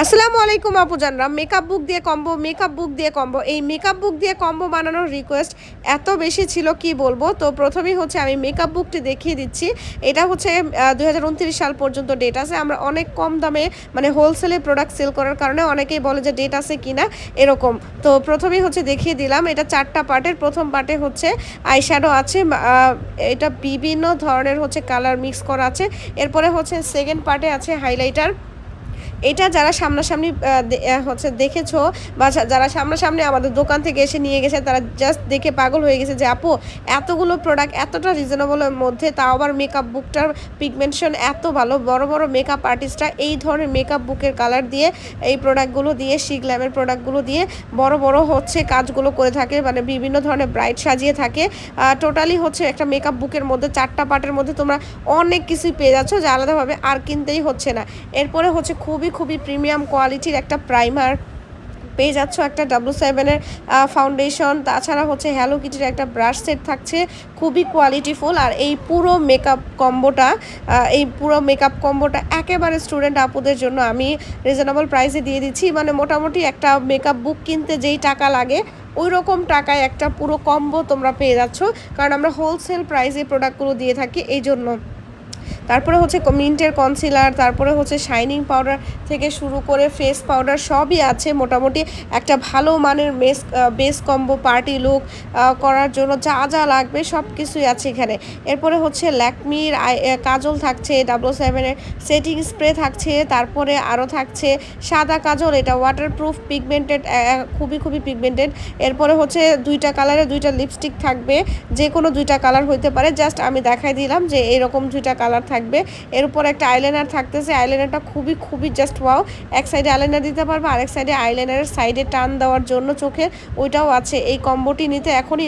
আসসালামু আলাইকুম আপুজানরা। মেকআপ বুক দিয়ে কম্বো মেকআপ বুক দিয়ে কম্বো এই মেকআপ বুক দিয়ে কম্বো বানানোর রিকোয়েস্ট এত বেশি ছিল, কি বলব? তো প্রথমেই হচ্ছে আমি মেকআপ বুকটি দেখিয়ে দিচ্ছি। এটা হচ্ছে দু হাজার উনত্রিশ সাল পর্যন্ত ডেট আছে। আমরা অনেক কম দামে মানে হোলসেলে প্রোডাক্ট সেল করার কারণে অনেকেই বলে যে ডেট আছে কি না এরকম। তো প্রথমেই হচ্ছে দেখিয়ে দিলাম। এটা চারটা পার্টের। প্রথম পার্টে হচ্ছে আইশ্যাডো আছে এটা বিভিন্ন ধরনের হচ্ছে কালার মিক্স করা আছে। এরপরে হচ্ছে সেকেন্ড পার্টে আছে হাইলাইটার এটা যারা সামনাসামনি হচ্ছে দেখেছ বা যারা সামনাসামনি আমাদের দোকান থেকে এসে নিয়ে গেছে, তারা জাস্ট দেখে পাগল হয়ে গেছে যে, আপু, এতগুলো প্রোডাক্ট এতটা রিজনেবলের মধ্যে, তাও আবার মেকআপ বুকটার পিগমেন্টেশন এত ভালো, বড় বড় মেকআপ আর্টিস্টরা এই ধরনের মেকআপ বুকের কালার দিয়ে, এই প্রোডাক্টগুলো দিয়ে শিগল্যামের প্রোডাক্টগুলো দিয়ে, বড় বড় হচ্ছে কাজগুলো করে থাকে মানে বিভিন্ন ধরনের ব্রাইট সাজিয়ে থাকে। টোটালি হচ্ছে একটা মেকআপ বুকের মধ্যে, চারটা পার্টের মধ্যে তোমরা অনেক কিছুই পেয়ে যাচ্ছ, যা আলাদাভাবে আর কিনতেই হচ্ছে না। এরপরে হচ্ছে খুবই খুবই প্রিমিয়াম কোয়ালিটির একটা প্রাইমার পেয়ে যাচ্ছ একটা ডাব্লু সেভেনের ফাউন্ডেশন তাছাড়া হচ্ছে হ্যালো কিটির একটা ব্রাশ সেট থাকছে, খুবই কোয়ালিটিফুল আর এই পুরো মেকআপ কম্বোটা এই পুরো মেকআপ কম্বোটা একেবারে স্টুডেন্ট আপুদের জন্য আমি রিজনেবল প্রাইসে দিয়ে দিচ্ছি। মানে মোটামুটি একটা মেকআপ বুক কিনতে যেই টাকা লাগে ওই রকম টাকায় একটা পুরো কম্বো তোমরা পেয়ে যাচ্ছ। কারণ আমরা হোলসেল প্রাইসে প্রোডাক্টগুলো দিয়ে থাকি এই জন্য তারপরে হচ্ছে মিন্টের কনসিলার তারপরে হচ্ছে শাইনিং পাউডার থেকে শুরু করে ফেস পাউডার সবই আছে মোটামুটি। একটা ভালো মানের mesh base combo party look করার জন্য যা যা লাগবে সব কিছুই আছে এখানে। এরপরে হচ্ছে ল্যাকমির কাজল থাকছে ডাবল সেভেনের সেটিং স্প্রে থাকছে, তারপরে আরও থাকছে সাদা কাজল, এটা ওয়াটারপ্রুফ পিগমেন্টেড খুবই খুবই পিগমেন্টেড এরপরে হচ্ছে দুইটা কালারে দুইটা লিপস্টিক থাকবে যে কোনো দুইটা কালার হইতে পারে। জাস্ট আমি দেখাই দিলাম যে এরকম দুইটা কালার থাকবে। এর উপর একটা আইলাইনার থাকতেছে। আইলাইনারটা খুবই খুবই জাস্ট ওয়াও এক সাইডে আইলাইনার দিতে পারব, আরেক সাইডে আইলাইনারের সাইডে টান দেওয়ার জন্য চোখের ওইটাও আছে। এই কম্বোটি নিতে এখনই